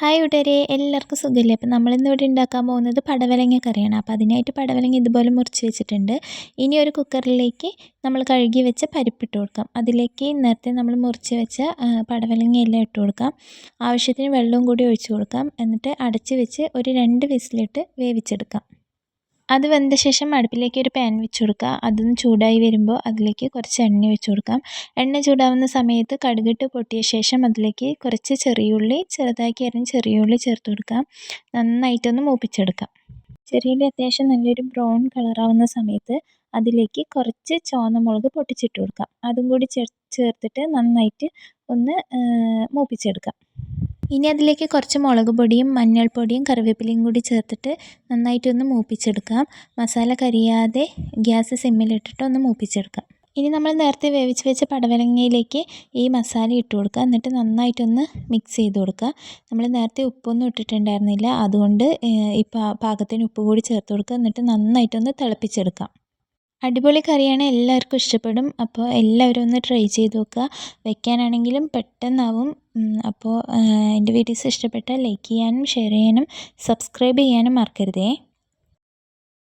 Hi ഉടരെ എല്ലാവർക്കും സുഖമില്ലേ? അപ്പം നമ്മളിന്ന് ഇവിടെ ഉണ്ടാക്കാൻ പോകുന്നത് പടവലങ്ങ കറിയാണ്. അപ്പോൾ അതിനായിട്ട് പടവലങ്ങ ഇതുപോലെ മുറിച്ച് വെച്ചിട്ടുണ്ട്. ഇനി ഒരു കുക്കറിലേക്ക് നമ്മൾ കഴുകി വെച്ച പരിപ്പിട്ട് കൊടുക്കാം. അതിലേക്ക് നേരത്തെ നമ്മൾ മുറിച്ച് വെച്ച പടവലങ്ങ എല്ലാം ഇട്ട് കൊടുക്കാം. ആവശ്യത്തിന് വെള്ളവും കൂടി ഒഴിച്ച് കൊടുക്കാം. എന്നിട്ട് അടച്ച് വെച്ച് ഒരു രണ്ട് വിസിലിട്ട് വേവിച്ചെടുക്കാം. അത് വെന്ത ശേഷം അടുപ്പിലേക്ക് ഒരു പാൻ വെച്ച് കൊടുക്കുക. അതൊന്ന് ചൂടായി വരുമ്പോൾ അതിലേക്ക് കുറച്ച് എണ്ണ ഒഴിച്ച് കൊടുക്കാം. എണ്ണ ചൂടാവുന്ന സമയത്ത് കടുകിട്ട് പൊട്ടിയ ശേഷം അതിലേക്ക് കുറച്ച് ചെറിയുള്ളി ചെറുതാക്കി അരിഞ്ഞ് ചെറിയുള്ളി ചേർത്ത് കൊടുക്കാം. നന്നായിട്ടൊന്ന് മൂപ്പിച്ചെടുക്കാം. ചെറിയുള്ളി അത്യാവശ്യം നല്ലൊരു ബ്രൗൺ കളറാവുന്ന സമയത്ത് അതിലേക്ക് കുറച്ച് ചുവന്ന മുളക് പൊട്ടിച്ചിട്ട് കൊടുക്കാം. അതും കൂടി ചേർത്തിട്ട് നന്നായിട്ട് ഒന്ന് മൂപ്പിച്ചെടുക്കാം. ഇനി അതിലേക്ക് കുറച്ച് മുളക് പൊടിയും മഞ്ഞൾപ്പൊടിയും കറിവേപ്പിലയും കൂടി ചേർത്തിട്ട് നന്നായിട്ടൊന്ന് മൂപ്പിച്ചെടുക്കാം. മസാല കരിയാതെ ഗ്യാസ് സിമ്മിലിട്ടിട്ട് ഒന്ന് മൂപ്പിച്ചെടുക്കാം. ഇനി നമ്മൾ നേരത്തെ വേവിച്ച് വെച്ച പടവലങ്ങയിലേക്ക് ഈ മസാല ഇട്ട് കൊടുക്കുക. എന്നിട്ട് നന്നായിട്ടൊന്ന് മിക്സ് ചെയ്ത് കൊടുക്കുക. നമ്മൾ നേരത്തെ ഉപ്പൊന്നും ഇട്ടിട്ടുണ്ടായിരുന്നില്ല. അതുകൊണ്ട് ഈ പാകത്തിന് ഉപ്പ് കൂടി ചേർത്ത് കൊടുക്കുക. എന്നിട്ട് നന്നായിട്ടൊന്ന് തിളപ്പിച്ചെടുക്കാം. അടിപൊളി കറിയാണ് എല്ലാവർക്കും ഇഷ്ടപ്പെടും. അപ്പോൾ എല്ലാവരും ഒന്ന് ട്രൈ ചെയ്ത് നോക്കുക. വെക്കാനാണെങ്കിലും പെട്ടെന്നാവും. അപ്പോൾ എന്റെ വീഡിയോസ് ഇഷ്ടപ്പെട്ടാൽ ലൈക്ക് ചെയ്യാനും ഷെയർ ചെയ്യാനും സബ്സ്ക്രൈബ് ചെയ്യാനും മറക്കരുതേ.